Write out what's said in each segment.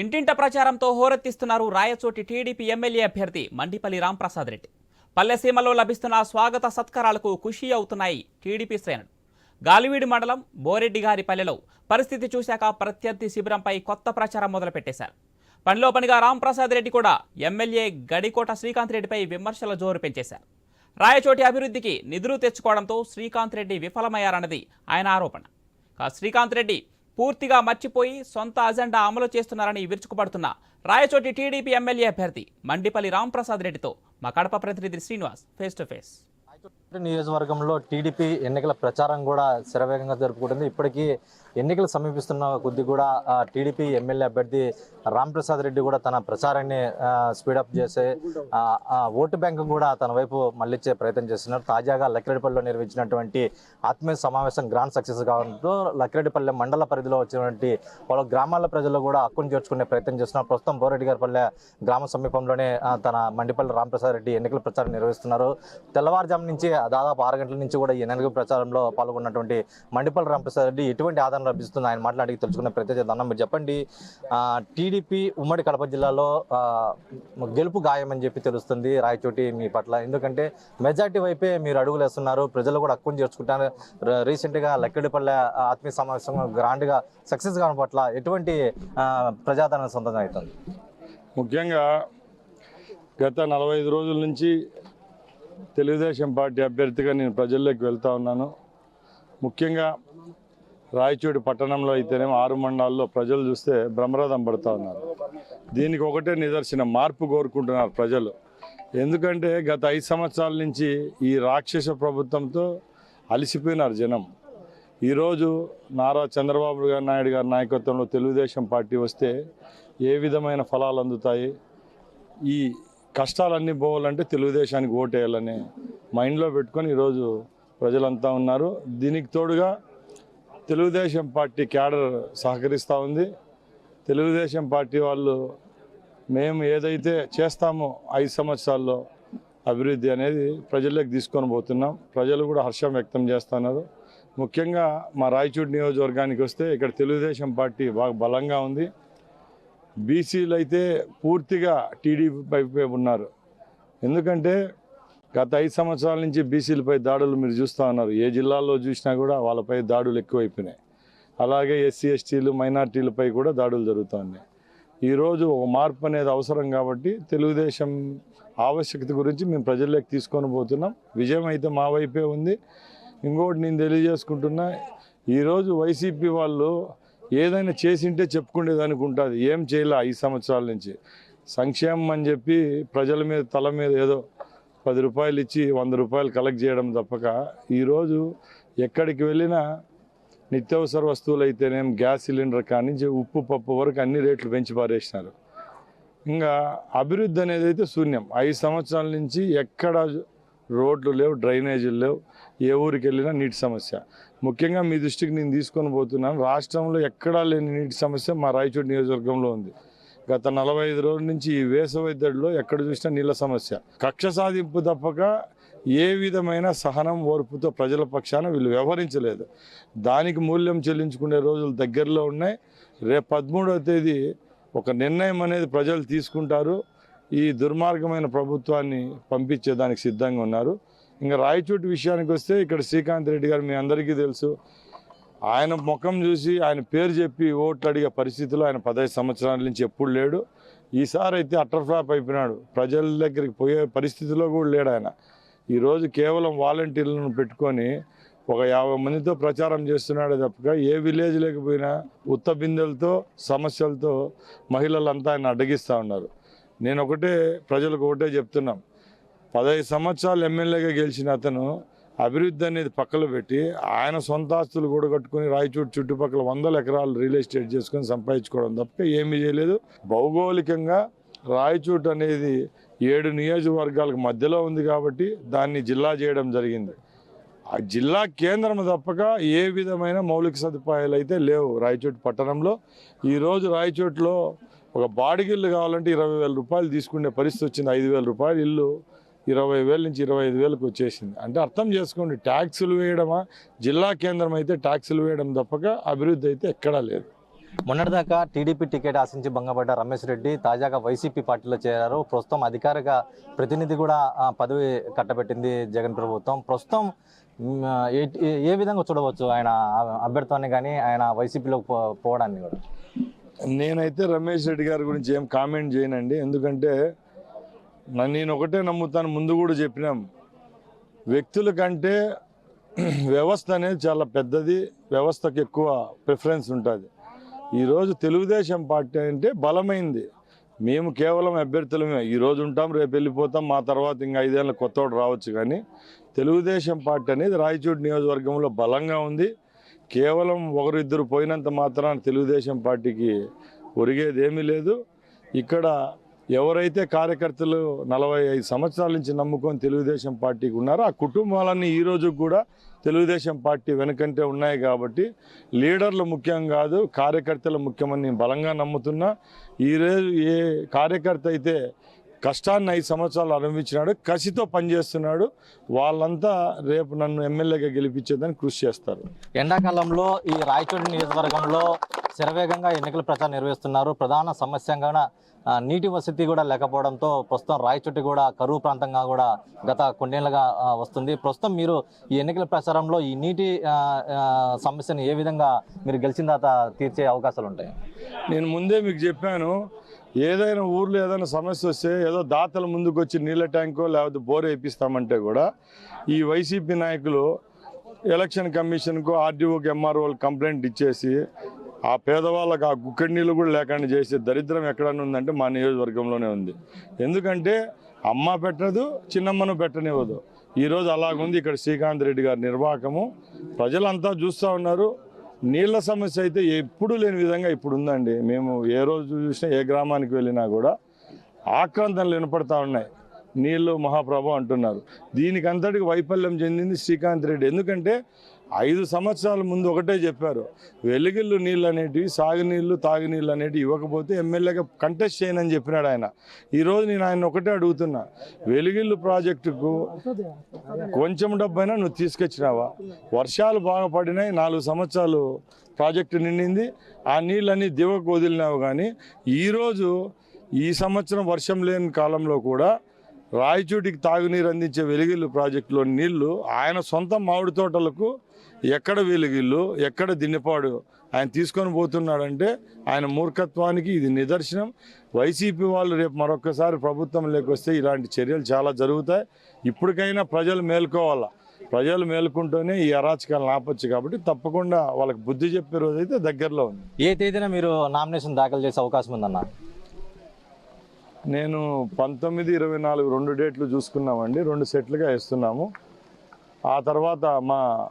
ఇంటింట ప్రచారంతో హోరెత్తిస్తున్నారు రాయచోటి టీడీపీ ఎమ్మెల్యే అభ్యర్థి మండిపల్లి రాంప్రసాద్ రెడ్డి. పల్లెసీమలో లభిస్తున్న స్వాగత సత్కారాలకు ఖుషి అవుతున్నాయి టీడీపీ శ్రేణులు. గాలివీడి మండలం బోరెడ్డి గారి పల్లెలో పరిస్థితి చూశాక ప్రత్యర్థి శిబిరంపై కొత్త ప్రచారం మొదలుపెట్టేశారు. పనిలో పనిగా రాంప్రసాద్ రెడ్డి కూడా ఎమ్మెల్యే గడికోట శ్రీకాంత్ రెడ్డిపై విమర్శల జోరు పెంచేశారు. రాయచోటి అభివృద్ధికి నిధులు తెచ్చుకోవడంతో శ్రీకాంత్ రెడ్డి విఫలమయ్యారన్నది ఆయన ఆరోపణ. శ్రీకాంత్ రెడ్డి పూర్తిగా మర్చిపోయి సొంత అజెండా అమలు చేస్తున్నారని విరుచుకుపడుతున్న రాయచోటి టీడీపీ ఎమ్మెల్యే అభ్యర్థి మండిపల్లి రాంప్రసాద్ రెడ్డితో మా కడప ప్రతినిధి శ్రీనివాస్ ఫేస్ టు ఫేస్. నియోజకవర్గంలో టీడీపీ ఎన్నికల ప్రచారం కూడా శరవేగంగా జరుపుకుంటుంది. ఇప్పటికీ ఎన్నికలు సమీపిస్తున్న కొద్ది కూడా టీడీపీ ఎమ్మెల్యే అభ్యర్థి రాంప్రసాద్ రెడ్డి కూడా తన ప్రచారాన్ని స్పీడప్ చేసే ఓటు బ్యాంకు కూడా తన వైపు మళ్ళించే ప్రయత్నం చేస్తున్నారు. తాజాగా లక్కిరెడ్డిపల్లిలో నిర్వహించినటువంటి ఆత్మీయ సమావేశం గ్రాండ్ సక్సెస్ కావడంతో లక్కిరెడ్డిపల్లి మండల పరిధిలో వచ్చినటువంటి పలు గ్రామాల ప్రజలు కూడా హక్కును చేర్చుకునే ప్రయత్నం చేస్తున్నారు. ప్రస్తుతం బోరెడ్డి గారిపల్లె గ్రామ సమీపంలోనే తన మండిపల్లి రాంప్రసాద్ రెడ్డి ఎన్నికల ప్రచారం నిర్వహిస్తున్నారు. తెల్లవారుజాము నుంచి దాదాపు ఆరు గంటల నుంచి కూడా ఈ ఎన్నికల ప్రచారంలో పాల్గొన్నటువంటి మండిపల్లి రాంప్రసాద్ ఎటువంటి ఆదరణ లభిస్తుంది ఆయన మాట్లాడి తెలుసుకునే ప్రత్యేక అన్న మీరు చెప్పండి. టీడీపీ ఉమ్మడి కడప జిల్లాలో గెలుపు గెలుపు గాయమని చెప్పి తెలుస్తుంది రాయచోటి మీ పట్ల. ఎందుకంటే మెజార్టీ వైపే మీరు అడుగులు వేస్తున్నారు ప్రజలు కూడా హక్కును చేర్చుకుంటారు. రీసెంట్గా లక్కిడిపల్లె ఆత్మీయ సమావేశం గ్రాండ్గా సక్సెస్ కావడం పట్ల ఎటువంటి ప్రజాదరణ సొంతం అవుతుంది? ముఖ్యంగా గత నలభై ఐదు రోజుల నుంచి తెలుగుదేశం పార్టీ అభ్యర్థిగా నేను ప్రజల్లోకి వెళ్తా ఉన్నాను. ముఖ్యంగా రాయచూడి పట్టణంలో అయితేనేమో ఆరు మండలాల్లో ప్రజలు చూస్తే బ్రహ్మరథం పడుతూ ఉన్నారు. దీనికి ఒకటే నిదర్శనం మార్పు కోరుకుంటున్నారు ప్రజలు. ఎందుకంటే గత ఐదు సంవత్సరాల నుంచి ఈ రాక్షస ప్రభుత్వంతో అలసిపోయినారు జనం. ఈరోజు నారా చంద్రబాబు గారు నాయుడు గారి నాయకత్వంలో తెలుగుదేశం పార్టీ వస్తే ఏ విధమైన ఫలాలు అందుతాయి? ఈ కష్టాలన్నీ పోవాలంటే తెలుగుదేశానికి ఓటేయాలని మైండ్లో పెట్టుకొని ఈరోజు ప్రజలంతా ఉన్నారు. దీనికి తోడుగా తెలుగుదేశం పార్టీ క్యాడర్ సహకరిస్తూ ఉంది. తెలుగుదేశం పార్టీ వాళ్ళు మేము ఏదైతే చేస్తామో ఐదు సంవత్సరాల్లో అభివృద్ధి అనేది ప్రజల్లోకి తీసుకొని పోతున్నాం. ప్రజలు కూడా హర్షం వ్యక్తం చేస్తున్నారు. ముఖ్యంగా మా రాయచూడి నియోజకవర్గానికి వస్తే ఇక్కడ తెలుగుదేశం పార్టీ బాగా బలంగా ఉంది. బీసీలు అయితే పూర్తిగా టీడీపీ వైపే ఉన్నారు. ఎందుకంటే గత ఐదు సంవత్సరాల నుంచి బీసీలపై దాడులు మీరు చూస్తూ ఉన్నారు. ఏ జిల్లాల్లో చూసినా కూడా వాళ్ళపై దాడులు ఎక్కువైపోయినాయి. అలాగే ఎస్సీ ఎస్టీలు మైనార్టీలపై కూడా దాడులు జరుగుతూ ఉన్నాయి. ఈరోజు ఒక మార్పు అనేది అవసరం కాబట్టి తెలుగుదేశం ఆవశ్యకత గురించి మేము ప్రజల్లోకి తీసుకొని పోతున్నాం. విజయం అయితే మా వైపే ఉంది. ఇంకోటి నేను తెలియజేసుకుంటున్నా ఈరోజు వైసీపీ వాళ్ళు ఏదైనా చేసింటే చెప్పుకునేదానికి ఉంటుంది ఏం చేయలే ఐదు సంవత్సరాల నుంచి. సంక్షేమం అని చెప్పి ప్రజల మీద తల మీద ఏదో పది రూపాయలు ఇచ్చి వంద రూపాయలు కలెక్ట్ చేయడం తప్పక. ఈరోజు ఎక్కడికి వెళ్ళినా నిత్యావసర వస్తువులు అయితేనేం గ్యాస్ సిలిండర్ కానించి ఉప్పు పప్పు వరకు అన్ని రేట్లు పెంచి పారేసినారు. ఇంకా అభివృద్ధి అనేది అయితే శూన్యం. ఐదు సంవత్సరాల నుంచి ఎక్కడ రోడ్లు లేవు డ్రైనేజీలు లేవు. ఏ ఊరికి వెళ్ళినా నీటి సమస్య. ముఖ్యంగా మీ దృష్టికి నేను తీసుకొని పోతున్నాను. రాష్ట్రంలో ఎక్కడా లేని నీటి సమస్య మా రాయచోటి నియోజకవర్గంలో ఉంది. గత నలభై ఐదు రోజుల నుంచి ఈ వేసవైద్యుడిలో ఎక్కడ చూసినా నీళ్ళ సమస్య. కక్ష సాధింపు తప్పక ఏ విధమైన సహనం ఓర్పుతో ప్రజల పక్షాన వీళ్ళు వ్యవహరించలేదు. దానికి మూల్యం చెల్లించుకునే రోజులు దగ్గరలో ఉన్నాయి. రేపు పదమూడవ తేదీ ఒక నిర్ణయం అనేది ప్రజలు తీసుకుంటారు. ఈ దుర్మార్గమైన ప్రభుత్వాన్ని పంపించేదానికి సిద్ధంగా ఉన్నారు. ఇంకా రాయచోటి విషయానికి వస్తే ఇక్కడ శ్రీకాంత్ రెడ్డి గారు మీ అందరికీ తెలుసు. ఆయన ముఖం చూసి ఆయన పేరు చెప్పి ఓట్లు అడిగే పరిస్థితిలో ఆయన పదహైదు సంవత్సరాల నుంచి ఎప్పుడు లేడు. ఈసారి అయితే అటర్ ఫ్లాప్ అయిపోయినాడు. ప్రజల దగ్గరికి పోయే పరిస్థితిలో కూడా లేడు ఆయన. ఈరోజు కేవలం వాలంటీర్లను పెట్టుకొని ఒక యాభై మందితో ప్రచారం చేస్తున్నాడే తప్పక. ఏ విలేజ్ లేకపోయినా ఉత్త బిందెలతో సమస్యలతో మహిళలంతా ఆయన అడ్డగిస్తూ ఉన్నారు. నేను ఒకటే ప్రజలకు ఒకటే చెప్తున్నాం. పదహైదు సంవత్సరాలు ఎమ్మెల్యేగా గెలిచిన అతను అభివృద్ధి అనేది పక్కన పెట్టి ఆయన సొంత ఆస్తులు కూడా కట్టుకుని రాయచోటి చుట్టుపక్కల వందల ఎకరాలు రియల్ ఎస్టేట్ చేసుకొని సంపాదించుకోవడం తప్ప ఏమీ చేయలేదు. భౌగోళికంగా రాయచోటు అనేది ఏడు నియోజకవర్గాలకు మధ్యలో ఉంది కాబట్టి దాన్ని జిల్లా చేయడం జరిగింది. ఆ జిల్లా కేంద్రం తప్పక ఏ విధమైన మౌలిక సదుపాయాలు అయితే లేవు రాయచోటి పట్టణంలో. ఈరోజు రాయచోటిలో ఒక బాడిగిల్లు కావాలంటే ఇరవై వేల రూపాయలు తీసుకునే పరిస్థితి వచ్చింది. ఐదు వేల రూపాయలు ఇల్లు ఇరవై వేల నుంచి ఇరవై ఐదు వేలకు వచ్చేసింది. అంటే అర్థం చేసుకోండి ట్యాక్సులు వేయడమా? జిల్లా కేంద్రం అయితే ట్యాక్సులు వేయడం తప్పక అభివృద్ధి అయితే ఎక్కడా లేదు. మొన్నటిదాకా టీడీపీ టికెట్ ఆశించి భంగపడ్డ రమేష్ రెడ్డి తాజాగా వైసీపీ పార్టీలో చేరారు. ప్రస్తుతం అధికారిక ప్రతినిధి కూడా ఆ, పదవి కట్టబెట్టింది జగన్ ప్రభుత్వం. ప్రస్తుతం ఏ- విధంగా చూడవచ్చు ఆయన అభ్యర్థాన్ని కానీ ఆయన వైసీపీలోకి పో పోవడాన్ని కూడా? నేనైతే రమేష్ రెడ్డి గారి గురించి ఏం కామెంట్ చేయనండి. ఎందుకంటే నేను ఒకటే నమ్ముతాను ముందు కూడా చెప్పినాం. వ్యక్తుల కంటే వ్యవస్థ అనేది చాలా పెద్దది వ్యవస్థకు ఎక్కువ ప్రిఫరెన్స్ ఉంటుంది. ఈరోజు తెలుగుదేశం పార్టీ అంటే బలమైంది. మేము కేవలం అభ్యర్థులమే. ఈరోజు ఉంటాం రేపు వెళ్ళిపోతాం మా తర్వాత ఇంకా ఐదేళ్ళ కొత్తోడు రావచ్చు కానీ తెలుగుదేశం పార్టీ అనేది రాయచూడు నియోజకవర్గంలో బలంగా ఉంది. కేవలం ఒకరిద్దరు పోయినంత మాత్రాన తెలుగుదేశం పార్టీకి ఒరిగేది ఏమీ లేదు. ఇక్కడ ఎవరైతే కార్యకర్తలు నలభై ఐదు సంవత్సరాల నుంచి నమ్ముకొని తెలుగుదేశం పార్టీకి ఉన్నారో ఆ కుటుంబాలన్నీ ఈ కూడా తెలుగుదేశం పార్టీ వెనుకంటే ఉన్నాయి కాబట్టి లీడర్లు ముఖ్యం కాదు కార్యకర్తలు ముఖ్యమని నేను బలంగా నమ్ముతున్నా. ఈరోజు ఏ కార్యకర్త అయితే కష్టాన్ని ఐదు సంవత్సరాలు అనుభవించినాడు కసితో పనిచేస్తున్నాడు. వాళ్ళంతా రేపు నన్ను ఎమ్మెల్యేగా గెలిపించేదని కృషి చేస్తారు. ఎండాకాలంలో ఈ రాయచోటి నియోజకవర్గంలో శరవేగంగా ఎన్నికల ప్రచారం నిర్వహిస్తున్నారు. ప్రధాన సమస్యగా నీటి వసతి కూడా లేకపోవడంతో ప్రస్తుతం రాయచోటి కూడా కరువు ప్రాంతంగా కూడా గత కొన్నేళ్ళుగా ఆ, వస్తుంది. ప్రస్తుతం మీరు ఈ ఎన్నికల ప్రచారంలో ఈ నీటి సమస్యను ఏ విధంగా మీరు గెలిచిన తర్వాత తీర్చే అవకాశాలు ఉంటాయి? నేను ముందే మీకు చెప్పాను ఏదైనా ఊర్లో ఏదైనా సమస్య వస్తే ఏదో దాతల ముందుకు వచ్చి నీళ్ళ ట్యాంకో లేకపోతే బోర్ వేయిస్తామంటే కూడా ఈ వైసీపీ నాయకులు ఎలక్షన్ కమిషన్కు ఆర్డీఓకి ఎంఆర్ఓలు కంప్లైంట్ ఇచ్చేసి ఆ పేదవాళ్ళకి ఆ గుక్కడి నీళ్ళు కూడా లేకుండా చేసే దరిద్రం ఎక్కడన్నా ఉందంటే మా నియోజకవర్గంలోనే ఉంది. ఎందుకంటే అమ్మ పెట్టదు చిన్నమ్మను పెట్టనివ్వదు. ఈరోజు అలాగుంది. ఇక్కడ శ్రీకాంత్ రెడ్డి గారి నిర్వాహకము. ప్రజలంతా చూస్తూ ఉన్నారు. నీళ్ళ సమస్య అయితే ఎప్పుడు లేని విధంగా ఇప్పుడు ఉందండి మేము ఏ రోజు చూసినా ఏ గ్రామానికి వెళ్ళినా కూడా ఆక్రాంతలు వినపడతా ఉన్నాయి. నీళ్ళు మహాప్రభు అంటున్నారు. దీనికి అంతటికి వైఫల్యం చెందింది శ్రీకాంత్ రెడ్డి. ఎందుకంటే ఐదు సంవత్సరాల ముందు ఒకటే చెప్పారు. వెలుగిల్లు నీళ్ళు అనేటివి సాగునీళ్ళు తాగునీళ్ళు అనేటివి ఇవ్వకపోతే ఎమ్మెల్యేగా కంటెస్ట్ చేయనని చెప్పినాడు ఆయన. ఈరోజు నేను ఆయన ఒకటే అడుగుతున్నా. వెలుగిల్లు ప్రాజెక్టుకు కొంచెం డబ్బైనా నువ్వు తీసుకొచ్చినావా? వర్షాలు బాగా పడినాయి నాలుగు సంవత్సరాలు ప్రాజెక్టు నిండింది. ఆ నీళ్ళన్నీ దివకు వదిలినావు కానీ ఈరోజు ఈ సంవత్సరం వర్షం లేని కాలంలో కూడా రాయచూటికి తాగునీరు అందించే వెలుగిల్లు ప్రాజెక్టులో నీళ్ళు ఆయన సొంత మామిడి తోటలకు ఎక్కడ వెలుగిల్లు ఎక్కడ దిన్నపాడు ఆయన తీసుకొని పోతున్నాడంటే ఆయన మూర్ఖత్వానికి ఇది నిదర్శనం. వైసీపీ వాళ్ళు రేపు మరొకసారి ప్రభుత్వం లేకొస్తే ఇలాంటి చర్యలు చాలా జరుగుతాయి. ఇప్పటికైనా ప్రజలు మేల్కోవాలా. ప్రజలు మేల్కుంటూనే ఈ అరాచకాలను ఆపొచ్చు కాబట్టి తప్పకుండా వాళ్ళకి బుద్ధి చెప్పే రోజు అయితే దగ్గరలో ఉంది. ఏ తేదీన మీరు నామినేషన్ దాఖలు చేసే అవకాశం ఉందన్న? నేను పంతొమ్మిది ఇరవై నాలుగు రెండు డేట్లు చూసుకున్నామండి. రెండు సెట్లుగా వేస్తున్నాము. ఆ తర్వాత మా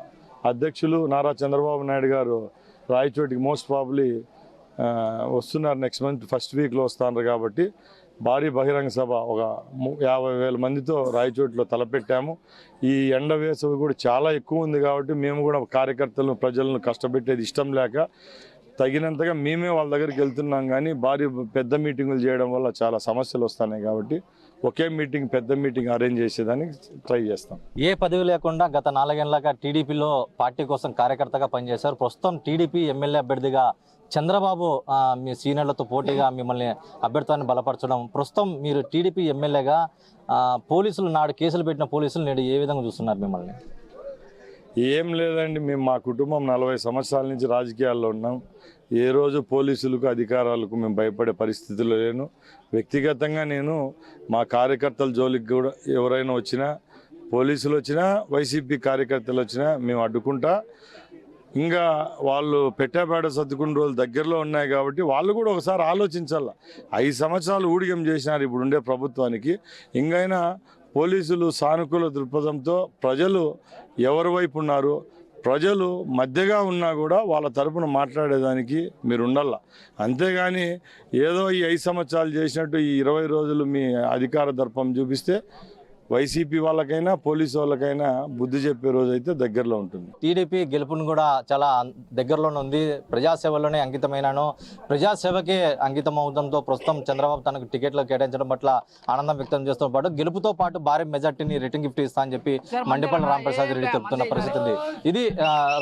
అధ్యక్షులు నారా చంద్రబాబు నాయుడు గారు రాయచోటికి మోస్ట్ ప్రాబ్లీ వస్తున్నారు నెక్స్ట్ మంత్ ఫస్ట్ వీక్లో వస్తున్నారు కాబట్టి భారీ బహిరంగ సభ ఒక ము- యాభై వేల మందితో రాయచోటిలో తలపెట్టాము. ఈ ఎండ వేసవి కూడా చాలా ఎక్కువ ఉంది కాబట్టి మేము కూడా కార్యకర్తలను ప్రజలను కష్టపెట్టేది ఇష్టం లేక తగినంతగా మేమే వాళ్ళ దగ్గరికి వెళ్తున్నాం కానీ భారీ పెద్ద మీటింగులు చేయడం వల్ల చాలా సమస్యలు వస్తున్నాయి కాబట్టి ఒకే మీటింగ్ పెద్ద మీటింగ్ అరేంజ్ చేసేదానికి ట్రై చేస్తాం. ఏ పదవి లేకుండా గత నాలుగేళ్ళగా టీడీపీలో పార్టీ కోసం కార్యకర్తగా పనిచేశారు. ప్రస్తుతం టీడీపీ ఎమ్మెల్యే అభ్యర్థిగా చంద్రబాబు మీ సీనియర్లతో పోటీగా మిమ్మల్ని అభ్యర్థాన్ని బలపరచడం. ప్రస్తుతం మీరు టీడీపీ ఎమ్మెల్యేగా పోలీసులు నాడు కేసులు పెట్టిన పోలీసులు నేడు ఏ విధంగా చూస్తున్నారు మిమ్మల్ని? ఏం లేదండి మేము మా కుటుంబం నలభై సంవత్సరాల నుంచి రాజకీయాల్లో ఉన్నాం. ఏ రోజు పోలీసులకు అధికారాలకు మేము భయపడే పరిస్థితిలో లేను. వ్యక్తిగతంగా నేను మా కార్యకర్తల జోలికి కూడా ఎవరైనా వచ్చినా పోలీసులు వచ్చినా వైసీపీ కార్యకర్తలు వచ్చినా మేము అడ్డుకుంటా. ఇంకా వాళ్ళు పెట్టాపేట సర్దుకుని రోజులు దగ్గరలో ఉన్నాయి కాబట్టి వాళ్ళు కూడా ఒకసారి ఆలోచించాల. ఐదు సంవత్సరాలు ఊడిగం చేసినారు ఇప్పుడు ఉండే ప్రభుత్వానికి. ఇంకైనా పోలీసులు సానుకూల దృక్పథంతో ప్రజలు ఎవరి వైపు ఉన్నారు? ప్రజలు మధ్యగా ఉన్నా కూడా వాళ్ళ తరపున మాట్లాడేదానికి మీరు ఉండాల అంతేగాని ఏదో ఈ ఐదు సంవత్సరాలు చేసినట్టు ఈ ఇరవై రోజులు మీ అధికార దర్పం చూపిస్తే వైసీపీ వాళ్ళకైనా పోలీసు వాళ్ళకైనా బుద్ధి చెప్పే రోజు అయితే దగ్గరలో ఉంటుంది. టీడీపీ గెలుపును కూడా చాలా దగ్గరలోనే ఉంది. ప్రజాసేవలోనే అంకితమైనాను. ప్రజాసేవకే అంకితం అవడంతో ప్రస్తుతం చంద్రబాబు తనకు టికెట్లు కేటాయించడం పట్ల ఆనందం వ్యక్తం చేస్తూ పాటు గెలుపుతో పాటు భారీ మెజార్టీని రిటర్న్ గిఫ్ట్ ఇస్తా అని చెప్పి మండిపల్లి రామప్రసాద్ రెడ్డి చెప్తున్న పరిస్థితి ఉంది. ఇది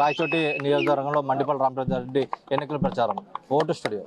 రాయచోటి నియోజకవర్గంలో మండిపల్లి రామప్రసాద్ రెడ్డి ఎన్నికల ప్రచారం. Vote studio.